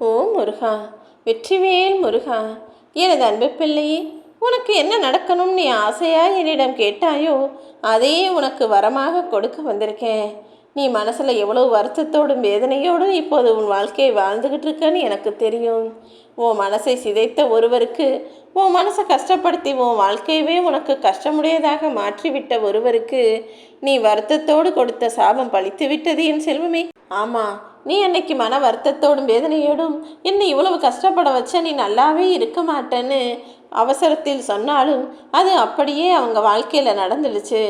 ஓ முருகா வெற்றிவேல் முருகா எனது அன்பு பிள்ளையே உனக்கு என்ன நடக்கணும் நீ ஆசையாக என்னிடம் கேட்டாயோ அதையே உனக்கு வரமாக கொடுக்க வந்திருக்கேன். நீ மனசில் எவ்வளோ வருத்தத்தோடும் வேதனையோடும் இப்போது உன் வாழ்க்கையை வாழ்ந்துக்கிட்டு இருக்கன்னு எனக்கு தெரியும். உன் மனசை சிதைத்த ஒருவருக்கு உன் மனசை கஷ்டப்படுத்தி உன் வாழ்க்கையவே உனக்கு கஷ்டமுடையதாக மாற்றிவிட்ட ஒருவருக்கு நீ வருத்தத்தோடு கொடுத்த சாபம் பழித்து விட்டது என் செல்வமே. ஆமாம் நீ அன்னைக்கு மன வருத்தத்தோடும் வேதனையோடும் என்னை இவ்வளவு கஷ்டப்பட வச்ச நீ நல்லாவே இருக்க மாட்டேன்னு அவசரத்தில் சொன்னாலும் அது அப்படியே அவங்க வாழ்க்கையில் நடந்துடுச்சு.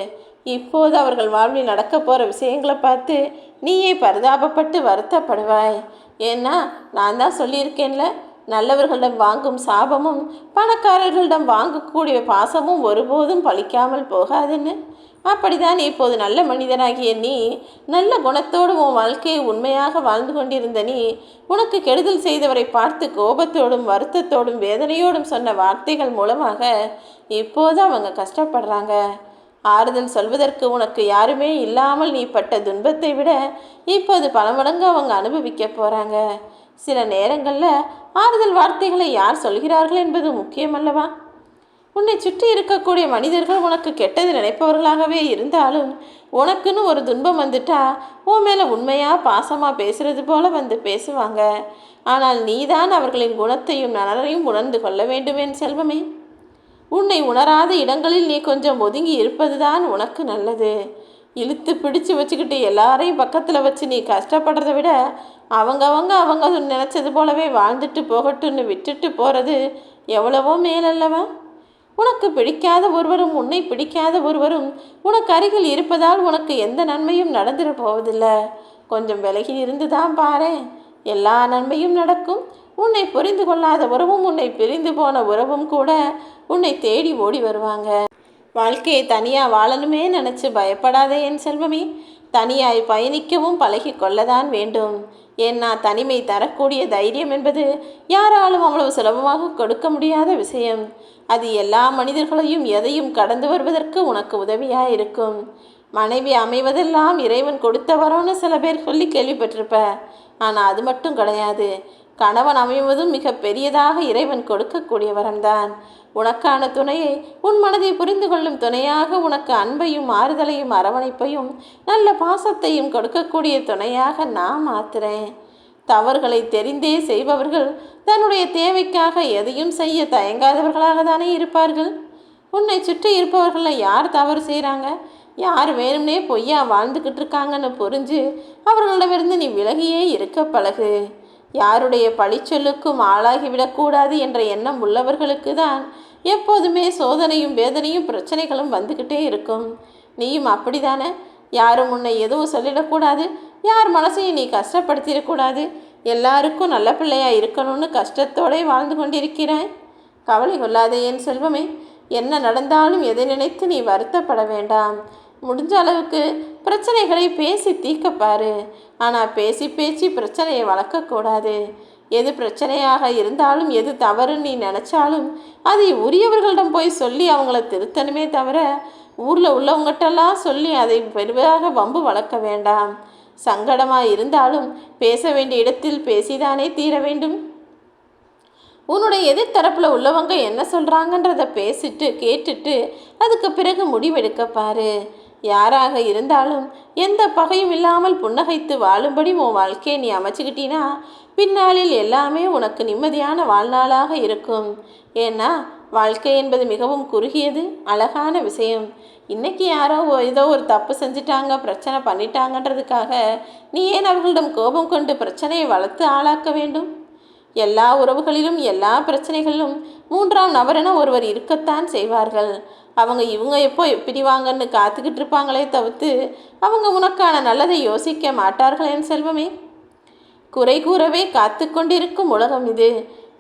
இப்போது அவர்கள் வாழ்வில் நடக்க போகிற விஷயங்களை பார்த்து நீயே பரிதாபப்பட்டு வருத்தப்படுவாய். ஏன்னா நான் தான் சொல்லியிருக்கேன்ல நல்லவர்களிடம் வாங்கும் சாபமும் பணக்காரர்களிடம் வாங்கக்கூடிய பாசமும் ஒருபோதும் பலிக்காமல் போகாதுன்னு. அப்படிதான் இப்போது நல்ல மனிதனாகிய நீ நல்ல குணத்தோடு உன் வாழ்க்கையை உண்மையாக வாழ்ந்து கொண்டிருந்த நீ உனக்கு கெடுதல் செய்தவரை பார்த்து கோபத்தோடும் வருத்தத்தோடும் வேதனையோடும் சொன்ன வார்த்தைகள் மூலமாக இப்போது அவங்க கஷ்டப்படுறாங்க. ஆறுதல் சொல்வதற்கு உனக்கு யாருமே இல்லாமல் நீ பட்ட துன்பத்தை விட இப்போது பல மடங்கு அவங்க அனுபவிக்க போகிறாங்க சில நேரங்களில் ஆறுதல் வார்த்தைகளை யார் சொல்கிறார்கள் என்பது முக்கியமல்லவா? உன்னை சுற்றி இருக்கக்கூடிய மனிதர்கள் உனக்கு கெட்டது நினைப்பவர்களாகவே இருந்தாலும் உனக்குன்னு ஒரு துன்பம் வந்துட்டா உன் மேலே உண்மையாக பாசமாக பேசுறது போல வந்து பேசுவாங்க. ஆனால் நீதான் அவர்களின் குணத்தையும் நலனையும் உணர்ந்து கொள்ள வேண்டுமேன் செல்வமே. உன்னை உணராத இடங்களில் நீ கொஞ்சம் ஒதுங்கி இருப்பதுதான் உனக்கு நல்லது. இழுத்து பிடிச்சு வச்சுக்கிட்டு எல்லாரையும் பக்கத்தில் வச்சு நீ கஷ்டப்படுறதை விட அவங்கவங்க அவங்க நினச்சது போலவே வாழ்ந்துட்டு போகட்டும்னு விட்டுட்டு போகிறது எவ்வளவோ மேலல்லவா? உனக்கு பிடிக்காத ஒருவரும் உன்னை பிடிக்காத ஒருவரும் உனக்கு அருகில் இருப்பதால் உனக்கு எந்த நன்மையும் நடந்துட போவதில்லை. கொஞ்சம் விலகி இருந்து தான் பாரு எல்லா நன்மையும் நடக்கும். உன்னை புரிந்து கொள்ளாத உறவும் உன்னை பிரிந்து போன உறவும் கூட உன்னை தேடி ஓடி வருவாங்க. வாழ்க்கையை தனியாக வாழணுமே நினச்சி பயப்படாதே என் செல்வமே. தனியாய் பயணிக்கவும் பழகி கொள்ளதான் வேண்டும். ஏன்னா தனிமை தரக்கூடிய தைரியம் என்பது யாராலும் அவ்வளவு சுலபமாக கொடுக்க முடியாத விஷயம். அது எல்லா மனிதர்களையும் எதையும் கடந்து வருவதற்கு உனக்கு உதவியாக இருக்கும் மனைவி அமைவதெல்லாம் இறைவன் கொடுத்த வரோன்னு சில பேர் சொல்லி கேள்விப்பட்டிருப்ப. ஆனால் அது மட்டும் கிடையாது. கணவன் அமைவதும் மிக பெரியதாக இறைவன் கொடுக்கக்கூடிய வரம்தான் உனக்கான துணையை உன் மனதை புரிந்து கொள்ளும் துணையாக உனக்கு அன்பையும் ஆறுதலையும் அரவணைப்பையும் நல்ல பாசத்தையும் கொடுக்கக்கூடிய துணையாக நான் மாத்துறேன். தவறுகளை தெரிந்தே செய்பவர்கள் தன்னுடைய தேவைக்காக எதையும் செய்ய தயங்காதவர்களாக தானே இருப்பார்கள்? உன்னை சுற்றி இருப்பவர்களில் யார் தவறு செய்கிறாங்க யார் வேணும்னே பொய்யா வாழ்ந்துக்கிட்டு இருக்காங்கன்னு புரிஞ்சு அவர்களிடமிருந்து நீ விலகியே இருக்க பழகு. யாருடைய பழிச்சொல்லுக்கும் ஆளாகிவிடக்கூடாது என்ற எண்ணம் உள்ளவர்களுக்கு தான் எப்போதுமே சோதனையும் வேதனையும் பிரச்சனைகளும் வந்துக்கிட்டே இருக்கும். நீயும் அப்படிதானே? யாரும் உன்னை எதுவும் சொல்லிடக்கூடாது. யார் மனசையும் நீ கஷ்டப்படுத்திடக்கூடாது. எல்லாருக்கும் நல்ல பிள்ளையாக இருக்கணும்னு கஷ்டத்தோடே வாழ்ந்து கொண்டிருக்கிறாய். கவலை கொள்ளாதே என் செல்வமே. என்ன நடந்தாலும் எதை நினைத்து நீ வருத்தப்பட வேண்டாம். முடிஞ்ச அளவுக்கு பிரச்சனைகளை பேசி தீர்க்கப்பாரு. ஆனால் பேசி பேசி பிரச்சனையை வளர்க்கக்கூடாது. எது பிரச்சனையாக இருந்தாலும் எது தவறுன்னு நீ நினச்சாலும் அதை உரியவர்களிடம் போய் சொல்லி அவங்கள திருத்தணுமே தவிர ஊரில் உள்ளவங்ககிட்டலாம் சொல்லி அதை பெருவாக வம்பு வளர்க்க வேண்டாம். சங்கடமாக இருந்தாலும் பேச வேண்டிய இடத்தில் பேசிதானே தீர வேண்டும். உன்னுடைய எதிர்த்தரப்பில் உள்ளவங்க என்ன சொல்கிறாங்கன்றத பேசிட்டு கேட்டுட்டு அதுக்கு பிறகு முடிவெடுக்க பாரு. யாராக இருந்தாலும் எந்த பகையும் இல்லாமல் புன்னகைத்து வாழும்படி உன் வாழ்க்கையை நீ அமைச்சுக்கிட்டினா பின்னாளில் எல்லாமே உனக்கு நிம்மதியான வாழ்நாளாக இருக்கும். ஏன்னா வாழ்க்கை என்பது மிகவும் குறுகியது அழகான விஷயம். இன்னைக்கு யாரோ ஏதோ ஒரு தப்பு செஞ்சிட்டாங்க பிரச்சனை பண்ணிட்டாங்கன்றதுக்காக நீ ஏன் அவர்களிடம் கோபம் கொண்டு பிரச்சனையை வளர்த்து ஆளாக்க வேண்டும்? எல்லா உறவுகளிலும் எல்லா பிரச்சனைகளிலும் மூன்றாம் நபரென ஒருவர் இருக்கத்தான் செய்வார்கள். அவங்க இவங்க எப்போ பிரிவாங்கன்னு காத்துக்கிட்டு இருப்பாங்களே தவிர்த்து அவங்க உனக்கான நல்லதை யோசிக்க மாட்டார்கள் என் செல்வமே. குறை கூறவே காத்து கொண்டிருக்கும் உலகம் இது.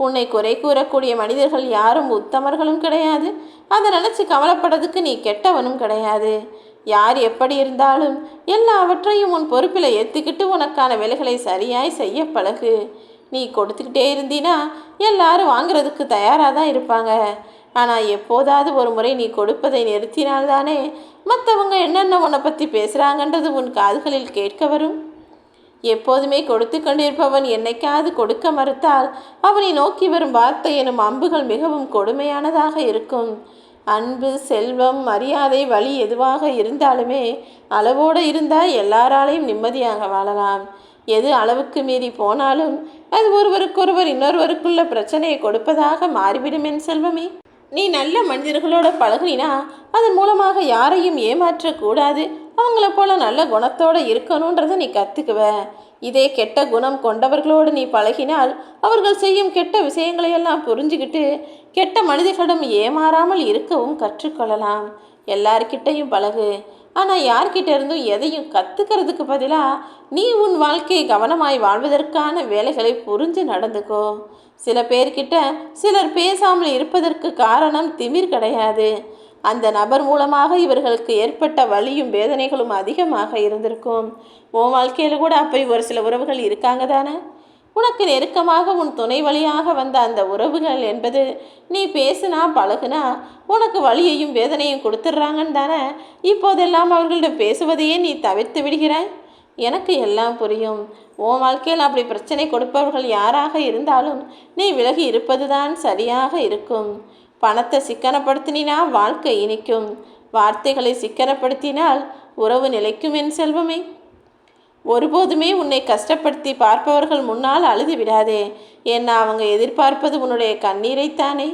உன்னை குறை கூறக்கூடிய மனிதர்கள் யாரும் உத்தமர்களும் கிடையாது. அதை நினச்சி கவலைப்படுறதுக்கு நீ கெட்டவனும் கிடையாது. யார் எப்படி இருந்தாலும் எல்லாவற்றையும் உன் பொறுப்பில் ஏற்றுக்கிட்டு உனக்கான வேலைகளை சரியாய் செய்ய பழகு. நீ கொடுத்துக்கிட்டே இருந்தீனா எல்லாரும் வாங்குறதுக்கு தயாராக தான் இருப்பாங்க. ஆனால் எப்போதாவது ஒரு முறை நீ கொடுப்பதை நிறுத்தினால்தானே மற்றவங்க என்னென்ன உன்னை பற்றி பேசுகிறாங்கன்றது உன் காதுகளில் கேட்க வரும். எப்போதுமே கொடுத்து கொண்டிருப்பவன் என்னைக்காவது கொடுக்க மறுத்தால் அவனை நோக்கி வரும் வார்த்தை எனும் அம்புகள் மிகவும் கொடுமையானதாக இருக்கும். அன்பு செல்வம் மரியாதை வழி எதுவாக இருந்தாலுமே அளவோடு இருந்தால் எல்லாராலையும் நிம்மதியாக வாழலாம். எது அளவுக்கு மீறி போனாலும் அது ஒருவருக்கொருவர் இன்னொருவருக்குள்ள பிரச்சனையை கொடுப்பதாக மாறிவிடும் என் செல்வமே. நீ நல்ல மனிதர்களோட பழகினா அதன் மூலமாக யாரையும் ஏமாற்றக்கூடாது. அவங்கள போல நல்ல குணத்தோடு இருக்கணுன்றதை நீ கற்றுக்குவ இதே கெட்ட குணம் கொண்டவர்களோடு நீ பழகினால் அவர்கள் செய்யும் கெட்ட விஷயங்களையெல்லாம் புரிஞ்சுக்கிட்டு கெட்ட மனிதர்களிடம் ஏமாறாமல் இருக்கவும் கற்றுக்கொள்ளலாம். எல்லார்கிட்டையும் பழகு. ஆனால் யார்கிட்ட இருந்தும் எதையும் கற்றுக்கிறதுக்கு பதிலாக நீ உன் வாழ்க்கையை கவனமாய் வாழ்வதற்கான வேலைகளை புரிஞ்சு நடந்துக்கோ. சில பேர்கிட்ட சிலர் பேசாமல் இருப்பதற்கு காரணம் திமிர் கிடையாது. அந்த நபர் மூலமாக இவர்களுக்கு ஏற்பட்ட வலியும் வேதனைகளும் அதிகமாக இருந்திருக்கும். உன் வாழ்க்கையில் கூட அப்படி ஒரு சில உறவுகள் இருக்காங்க தானே? உனக்கு நெருக்கமாக உன் துணை வழியாக வந்த அந்த உறவுகள் என்பது நீ பேசுனா பழகுனா உனக்கு வழியையும் வேதனையும் கொடுத்துட்றாங்கன்னு தானே? இப்போதெல்லாம் அவர்களிடம் பேசுவதையே நீ தவிர்த்து விடுகிறாய்? எனக்கு எல்லாம் புரியும். உன் வாழ்க்கையில் அப்படி பிரச்சனை கொடுப்பவர்கள் யாராக இருந்தாலும் நீ விலகி இருப்பதுதான் சரியாக இருக்கும். பணத்தை சிக்கனப்படுத்தினா வாழ்க்கை இனிக்கும். வார்த்தைகளை சிக்கனப்படுத்தினால் உறவு நிலைக்கும் என் செல்வமே. ஒருபோதுமே உன்னை கஷ்டப்படுத்தி பார்ப்பவர்கள் முன்னால் அழுது விடாதே. ஏன்னா அவங்க எதிர்பார்ப்பது உன்னுடைய கண்ணீரைத்தானே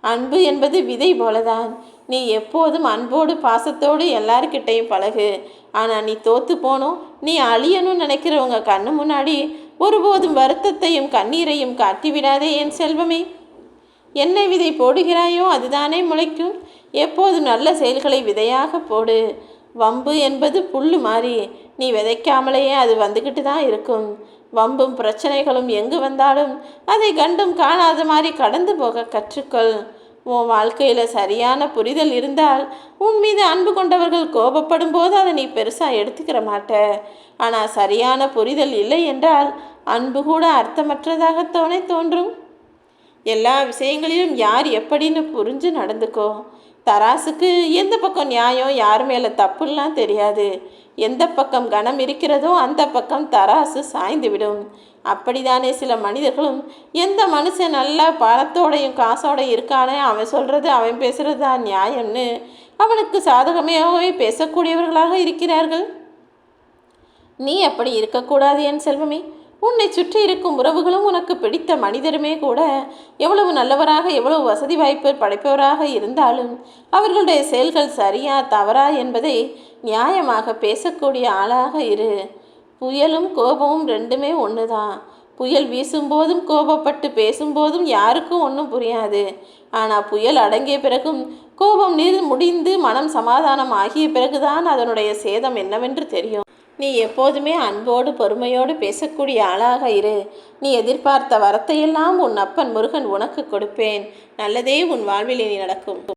அன்பு என்பது விதை போலதான். நீ எப்போதும் அன்போடு பாசத்தோடு எல்லார்கிட்டையும் பழகு. ஆனால் நீ தோத்து போனோம் நீ அழியணும்னு நினைக்கிறவங்க கண்ணு முன்னாடி ஒருபோதும் வருத்தத்தையும் கண்ணீரையும் காட்டிவிடாதே என் செல்வமே. என்ன விதை போடுகிறாயோ அதுதானே முளைக்கும். எப்போதும் நல்ல செயல்களை விதையாக போடு. வம்பு என்பது புல்லு மாறி நீ விதைக்காமலேயே அது வந்துக்கிட்டு தான் இருக்கும். வம்பும் பிரச்சனைகளும் எங்கு வந்தாலும் அதை கண்டும் காணாத மாதிரி கடந்து போக கற்றுக்கொள். உன் வாழ்க்கையில் சரியான புரிதல் இருந்தால் உன் மீது அன்பு கொண்டவர்கள் கோபப்படும் போது அதை நீ பெருசாக எடுத்துக்கிற மாட்ட. ஆனால் சரியான புரிதல் இல்லை என்றால் அன்பு கூட அர்த்தமற்றதாகத்தானே தோன்றும். எல்லா விஷயங்களிலும் யார் எப்படின்னு புரிஞ்சு நடந்துக்கோ. தராசுக்கு எந்த பக்கம் நியாயம் யார் மேலே தப்புலாம் தெரியாது. எந்த பக்கம் கனம் இருக்கிறதோ அந்த பக்கம் தராசு சாய்ந்து விடும். அப்படிதானே சில மனிதர்களும் எந்த மனுஷன் நல்லா பணத்தோடையும் காசோடையும் இருக்கானே அவன் சொல்கிறது அவன் பேசுகிறது தான் நியாயம்னு அவனுக்கு சாதகமாகவே பேசக்கூடியவர்களாக இருக்கிறார்கள். நீ அப்படி இருக்கக்கூடாது என் செல்வமே. உன்னை சுற்றி இருக்கும் உறவுகளும் உனக்கு பிடித்த மனிதருமே கூட எவ்வளவு நல்லவராக எவ்வளவு வசதி வாய்ப்பு படைப்பவராக இருந்தாலும் அவர்களுடைய செயல்கள் சரியா தவறா என்பதை நியாயமாக பேசக்கூடிய ஆளாக இரு. புயலும் கோபமும் ரெண்டுமே ஒன்று தான் புயல் வீசும்போதும் கோபப்பட்டு பேசும்போதும் யாருக்கும் ஒன்றும் புரியாது. ஆனால் புயல் அடங்கிய பிறகும் கோபம் நீர் முடிந்து மனம் சமாதானம் ஆகிய பிறகுதான் அதனுடைய சேதம் என்னவென்று தெரியும். நீ எப்போதுமே அன்போடு பொறுமையோடு பேசக்கூடிய ஆளாக இரு. நீ எதிர்பார்த்த வரத்தையெல்லாம் உன் அப்பன் முருகன் உனக்கு கொடுப்பேன். நல்லதே உன் வாழ்வில் இனி நடக்கும்.